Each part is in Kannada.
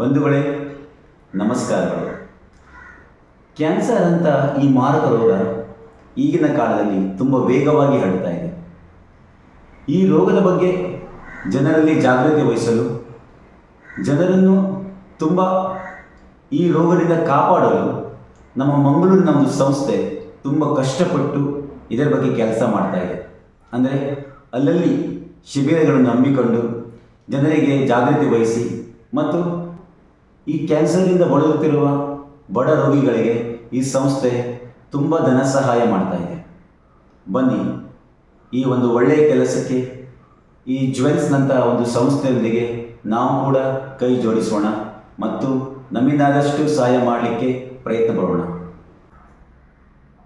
ಬಂಧುಗಳೇ, ನಮಸ್ಕಾರಗಳು. ಕ್ಯಾನ್ಸರ್ ಅಂತ ಈ ಮಾರಕ ರೋಗ ಈಗಿನ ಕಾಲದಲ್ಲಿ ತುಂಬ ವೇಗವಾಗಿ ಹರಡ್ತಾ ಇದೆ. ಈ ರೋಗದ ಬಗ್ಗೆ ಜನರಲ್ಲಿ ಜಾಗೃತಿ ವಹಿಸಲು, ಜನರನ್ನು ತುಂಬ ಈ ರೋಗದಿಂದ ಕಾಪಾಡಲು ನಮ್ಮ ಮಂಗಳೂರಿನ ಒಂದು ಸಂಸ್ಥೆ ತುಂಬ ಕಷ್ಟಪಟ್ಟು ಇದರ ಬಗ್ಗೆ ಕೆಲಸ ಮಾಡ್ತಾ ಇದೆ. ಅಂದರೆ ಅಲ್ಲಲ್ಲಿ ಶಿಬಿರಗಳನ್ನು ಹಮ್ಮಿಕೊಂಡು ಜನರಿಗೆ ಜಾಗೃತಿ ವಹಿಸಿ ಮತ್ತು ಈ ಕ್ಯಾನ್ಸರ್ನಿಂದ ಬಳಲುತ್ತಿರುವ ಬಡ ರೋಗಿಗಳಿಗೆ ಈ ಸಂಸ್ಥೆ ತುಂಬ ಧನ ಸಹಾಯ ಮಾಡ್ತಾ ಇದೆ. ಬನ್ನಿ, ಈ ಒಂದು ಒಳ್ಳೆಯ ಕೆಲಸಕ್ಕೆ ಈ ಜ್ಯುವೆಲ್ಸ್ನಂತಹ ಒಂದು ಸಂಸ್ಥೆಯೊಂದಿಗೆ ನಾವು ಕೂಡ ಕೈ ಜೋಡಿಸೋಣ ಮತ್ತು ನಮ್ಮಿಂದಾದಷ್ಟು ಸಹಾಯ ಮಾಡಲಿಕ್ಕೆ ಪ್ರಯತ್ನ ಪಡೋಣ.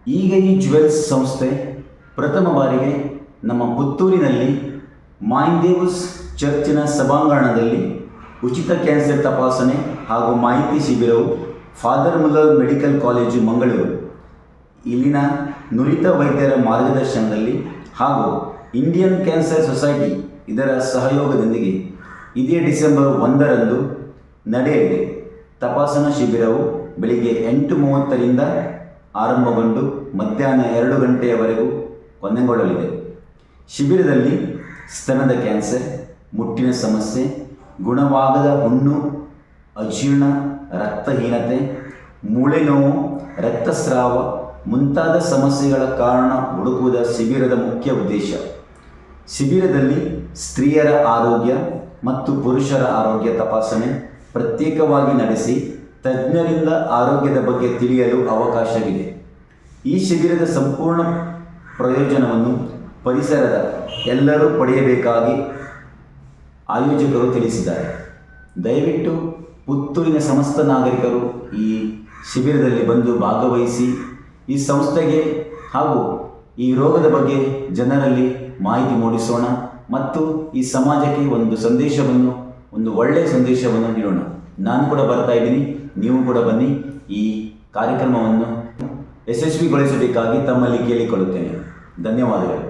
ಈಗ ಈ ಜ್ಯುವೆಲ್ಸ್ ಸಂಸ್ಥೆ ಪ್ರಥಮ ಬಾರಿಗೆ ನಮ್ಮ ಪುತ್ತೂರಿನಲ್ಲಿ ಮಾಯಿಂದೇವ್ಸ್ ಚರ್ಚಿನ ಸಭಾಂಗಣದಲ್ಲಿ ಉಚಿತ ಕ್ಯಾನ್ಸರ್ ತಪಾಸಣೆ ಹಾಗೂ ಮಾಹಿತಿ ಶಿಬಿರವು father Muller medical college Mangaluru. ಇಲ್ಲಿನ ನುರಿತ ವೈದ್ಯರ ಮಾರ್ಗದರ್ಶನದಲ್ಲಿ ಹಾಗೂ ಇಂಡಿಯನ್ ಕ್ಯಾನ್ಸರ್ ಸೊಸೈಟಿ ಇದರ ಸಹಯೋಗದೊಂದಿಗೆ ಇದೇ ಡಿಸೆಂಬರ್ ಒಂದರಂದು ನಡೆಯಲಿದೆ. ತಪಾಸಣಾ ಶಿಬಿರವು ಬೆಳಿಗ್ಗೆ ಎಂಟು ಮೂವತ್ತರಿಂದ ಆರಂಭಗೊಂಡು ಮಧ್ಯಾಹ್ನ ಎರಡು ಗಂಟೆಯವರೆಗೂ ಕೊನೆಗೊಳ್ಳಲಿದೆ. ಶಿಬಿರದಲ್ಲಿ ಸ್ತನದ ಕ್ಯಾನ್ಸರ್, ಮುಟ್ಟಿನ ಸಮಸ್ಯೆ ಗುಣವಾಗದ ಹುಣ್ಣು, ಅಜೀರ್ಣ, ರಕ್ತಹೀನತೆ, ಮೂಳೆ ನೋವು, ರಕ್ತಸ್ರಾವ ಮುಂತಾದ ಸಮಸ್ಯೆಗಳ ಕಾರಣ ಹುಡುಕುವುದ ಶಿಬಿರದ ಮುಖ್ಯ ಉದ್ದೇಶ. ಶಿಬಿರದಲ್ಲಿ ಸ್ತ್ರೀಯರ ಆರೋಗ್ಯ ಮತ್ತು ಪುರುಷರ ಆರೋಗ್ಯ ತಪಾಸಣೆ ಪ್ರತ್ಯೇಕವಾಗಿ ನಡೆಸಿ ತಜ್ಞರಿಂದ ಆರೋಗ್ಯದ ಬಗ್ಗೆ ತಿಳಿಯಲು ಅವಕಾಶವಿದೆ. ಈ ಶಿಬಿರದ ಸಂಪೂರ್ಣ ಪ್ರಯೋಜನವನ್ನು ಪರಿಸರದ ಎಲ್ಲರೂ ಪಡೆಯಬೇಕಾಗಿ ಆಯೋಜಕರು ತಿಳಿಸಿದ್ದಾರೆ. ದಯವಿಟ್ಟು ಪುತ್ತೂರಿನ ಸಮಸ್ತ ನಾಗರಿಕರು ಈ ಶಿಬಿರದಲ್ಲಿ ಬಂದು ಭಾಗವಹಿಸಿ, ಈ ಸಂಸ್ಥೆಗೆ ಹಾಗೂ ಈ ರೋಗದ ಬಗ್ಗೆ ಜನರಲ್ಲಿ ಮಾಹಿತಿ ಮೂಡಿಸೋಣ ಮತ್ತು ಈ ಸಮಾಜಕ್ಕೆ ಒಂದು ಸಂದೇಶವನ್ನು, ಒಂದು ಒಳ್ಳೆಯ ಸಂದೇಶವನ್ನು ನೀಡೋಣ. ನಾನು ಕೂಡ ಬರ್ತಾ ಇದ್ದೀನಿ, ನೀವು ಕೂಡ ಬನ್ನಿ ಈ ಕಾರ್ಯಕ್ರಮವನ್ನು ಯಶಸ್ವಿಗೊಳಿಸಬೇಕಾಗಿ ತಮ್ಮಲ್ಲಿ ಕೇಳಿಕೊಳ್ಳುತ್ತೇನೆ. ಧನ್ಯವಾದಗಳು.